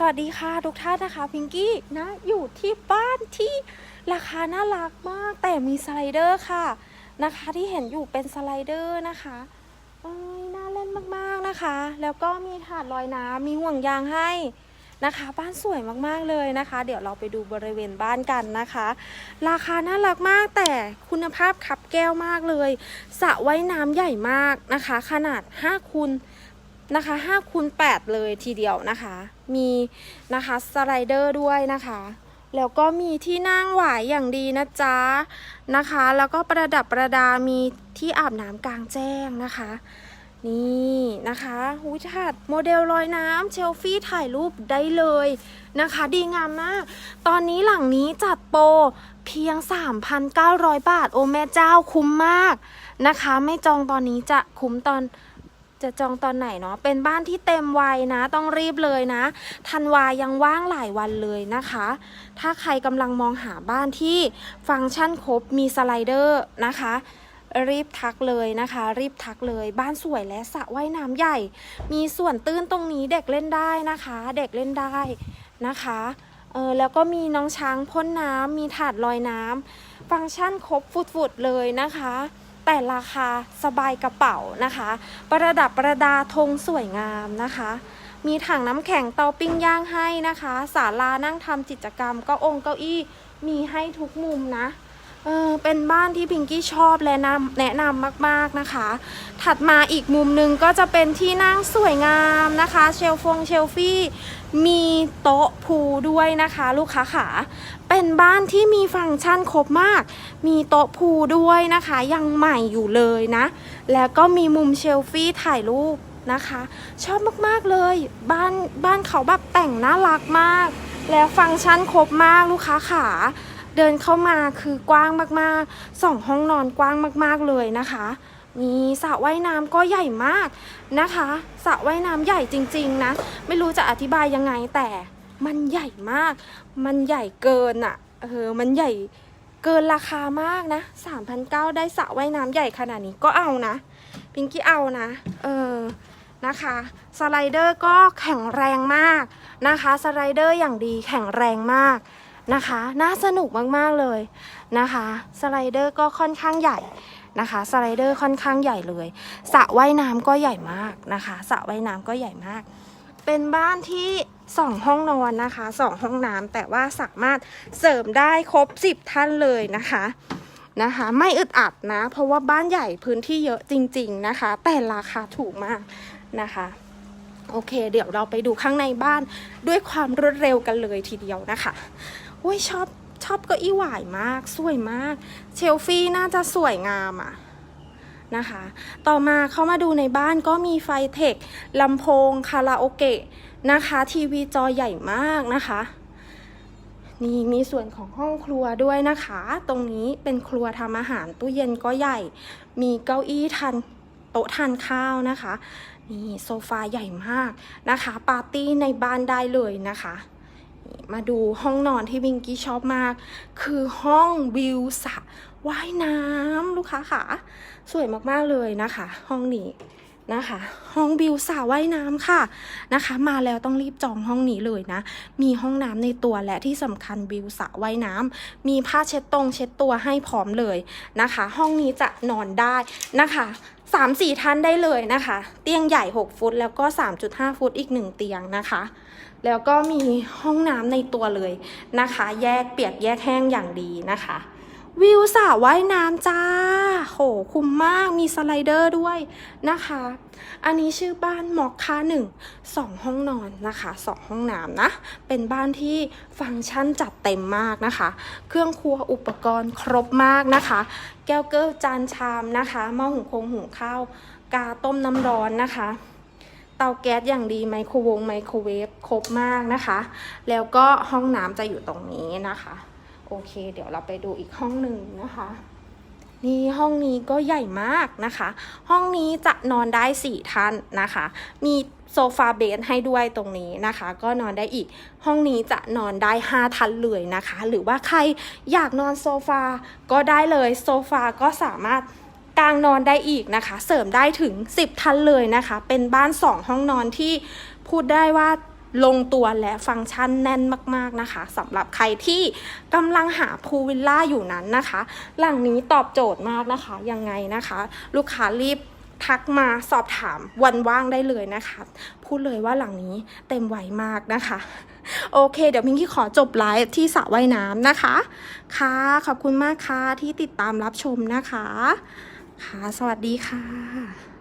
สวัสดีค่ะทุกท่านนะคะพิงกี้นะอยู่ที่บ้านที่ราคาน่ารักมาก แต่มีสไลเดอร์ค่ะนะคะ ที่เห็นอยู่เป็นสไลเดอร์นะคะน่าเล่นมากๆนะคะ แล้วก็มีถาดลอยน้ำมีห่วงยางให้นะคะ บ้านสวยมากๆเลยนะคะ เดี๋ยวเราไปดูบริเวณบ้านกันนะคะ ราคาน่ารักมากแต่คุณภาพคับแก้วมากเลยสระว่ายน้ำใหญ่มากนะคะ ขนาด5คูณ นะคะ5คูณ8เลยทีเดียวนะคะ มีนะคะสไลเดอร์ด้วยนะคะ แล้วก็มีที่นั่งหวายอย่างดีนะจ๊ะนะคะ แล้วก็ประดับประดามีที่อาบน้ำกลางแจ้งนะคะ นี่นะคะหูถัดโมเดลลอยน้ำเชลฟี่ถ่ายรูปได้เลยนะคะ ดีงามมาก ตอนนี้หลังนี้จัดโปรเพียง 3,900 บาท โอแม่เจ้าคุ้มมากนะคะ ไม่จองตอนนี้จะคุ้มตอน จะจองตอนไหนเนาะ เป็นบ้านที่เต็มวัยนะ ต้องรีบเลยนะ ธันวายังว่างหลายวันเลยนะคะ ถ้าใครกำลังมองหาบ้านที่ฟังก์ชันครบ มีสไลเดอร์นะคะ รีบทักเลยนะคะ รีบทักเลย บ้านสวยและสระว่ายน้ำใหญ่ มีส่วนตื้นตรงนี้เด็กเล่นได้นะคะ เด็กเล่นได้นะคะ เออแล้วก็มีน้องช้างพ่นน้ำ มีถาดลอยน้ำ ฟังก์ชันครบฟุดๆเลยนะคะ แต่ราคาสบายกระเป๋านะคะ ประดับประดาธงสวยงามนะคะ มีถังน้ำแข็งเตาปิ้งย่างให้นะคะศาลานั่งทำกิจกรรม ก็องค์เก้าอี้มีให้ทุกมุมนะ เออเป็นบ้านที่พิงกี้ชอบและนำแนะนำมากๆนะคะ ถัดมาอีกมุมหนึ่งก็จะเป็นที่นั่งสวยงามนะคะ เชลฟงเชลฟี่ มีโต๊ะพูด้วยนะคะ ลูกค้าขาเป็นบ้านที่มีฟังก์ชันครบมาก มีโต๊ะพูด้วยนะคะ ยังใหม่อยู่เลยนะ แล้วก็มีมุมเชลฟี่ถ่ายรูปนะคะ ชอบมากๆเลยบ้านบ้านเขาแบบแต่งน่ารักมาก แล้วฟังก์ชันครบมากลูกค้าขา เดินเข้ามาคือกว้างมากๆสองห้องนอนกว้างมากๆเลยนะคะมีสระว่ายน้ำก็ใหญ่มากนะคะสระว่ายน้ำใหญ่จริง ๆ นะ ไม่รู้จะอธิบายยังไงแต่มันใหญ่มาก มันใหญ่เกินอะ่ะเออมันใหญ่เกินราคามากนะ3,900ได้สระว่ายน้ำใหญ่ขนาดนี้ก็เอานะพิงกี้เอานะเออนะคะสไลเดอร์ก็แข็งแรงมากนะคะสไลเดอร์อย่างดีแข็งแรงมาก นะคะ น่าสนุกมากๆเลยนะคะ สไลเดอร์ก็ค่อนข้างใหญ่นะคะ สไลเดอร์ค่อนข้างใหญ่เลยสระว่ายน้ำก็ใหญ่มากนะคะสระว่ายน้ำก็ใหญ่มาก เป็นบ้านที่สองห้องนอนนะคะสองห้องน้ำแต่ว่าสามารถเสริมได้ครบสิบท่านเลยนะคะนะคะ ไม่อึดอัดนะ เพราะว่าบ้านใหญ่พื้นที่เยอะจริง ๆนะคะ แต่ราคาถูกมากนะคะโอเค เดี๋ยวเราไปดูข้างในบ้านด้วยความรวดเร็วกันเลยทีเดียวนะคะ อุ้ยชอบชอบเก็อี้หวายมาก สวยมาก เชลฟี่น่าจะสวยงามอะนะคะ ต่อมาเข้ามาดูในบ้านก็มีไฟเทคลำโพงคาราโอเกะนะคะ ทีวีจอใหญ่มากนะคะนี่มีส่วนของห้องครัวด้วยนะคะ ตรงนี้เป็นครัวทำอาหารตู้เย็นก็ใหญ่ มีเก้าอี้ทานโต๊ะทานข้าวนะคะ นี่โซฟาใหญ่มากนะคะ ปาร์ตี้ในบ้านได้เลยนะคะ มาดูห้องนอนที่วิงกี้ชอบมาก คือห้องวิวสระว่ายน้ำลูกค้าค่ะ สวยมากๆเลยนะคะ ห้องนี้นะคะ ห้องวิวสระว่ายน้ำค่ะนะคะ มาแล้วต้องรีบจองห้องนี้เลยนะ มีห้องน้ำในตัวและที่สำคัญวิวสระว่ายน้ำมีผ้าเช็ดตรงเช็ดตัวให้พร้อมเลยนะคะ ห้องนี้จะนอนได้นะคะสามสี่ท่านได้เลยนะคะ เตียงใหญ่ 6 ฟุต แล้วก็ 3.5 ฟุตอีก 1 เตียงนะคะ แล้วก็มีห้องน้ำในตัวเลยนะคะ แยกเปียกแยกแห้งอย่างดีนะคะ วิวสระว่ายน้ำจ้า โห คุ้มมาก มีสไลเดอร์ด้วยนะคะ อันนี้ชื่อบ้านมอกค่าหนึ่งสองห้องนอนนะคะสองห้องน้ำนะ เป็นบ้านที่ฟังก์ชันจัดเต็มมากนะคะ เครื่องครัวอุปกรณ์ครบมากนะคะ แก้วเกิลจานชามนะคะหม้อหุงคงหุงข้าว กาต้มน้ำร้อนนะคะ เตาแก๊สอย่างดีไมโครวงไมโครเวฟครบมากนะคะ แล้วก็ห้องน้ำจะอยู่ตรงนี้นะคะ โอเค เดี๋ยวเราไปดูอีกห้องหนึ่งนะคะนี่ห้องนี้ก็ใหญ่มากนะคะ ห้องนี้จะนอนได้4ท่านนะคะ มีโซฟาเบดให้ด้วยตรงนี้นะคะ ก็นอนได้อีก ห้องนี้จะนอนได้5ท่านเลยนะคะ หรือว่าใครอยากนอนโซฟาก็ได้เลย โซฟาก็สามารถ กลางนอนได้อีกนะคะ เสริมได้ถึง 10ท่านเลยนะคะ เป็นบ้าน 2 ห้องนอนที่พูดได้ว่าลงตัวและฟังก์ชันแน่นมากๆนะคะสำหรับใครที่กำลังหาพูลวิลล่าอยู่นั้นนะคะ หลังนี้ตอบโจทย์มากนะคะยังไงนะคะ ลูกค้ารีบทักมาสอบถามวันว่างได้เลยนะคะ พูดเลยว่าหลังนี้เต็มไวมากนะคะ โอเค เดี๋ยวพิงกี้ขอจบไลฟ์ที่สระว่ายน้ำนะคะ ค่ะ ขอบคุณมากค่ะที่ติดตามรับชมนะคะ ค่ะ สวัสดีค่ะ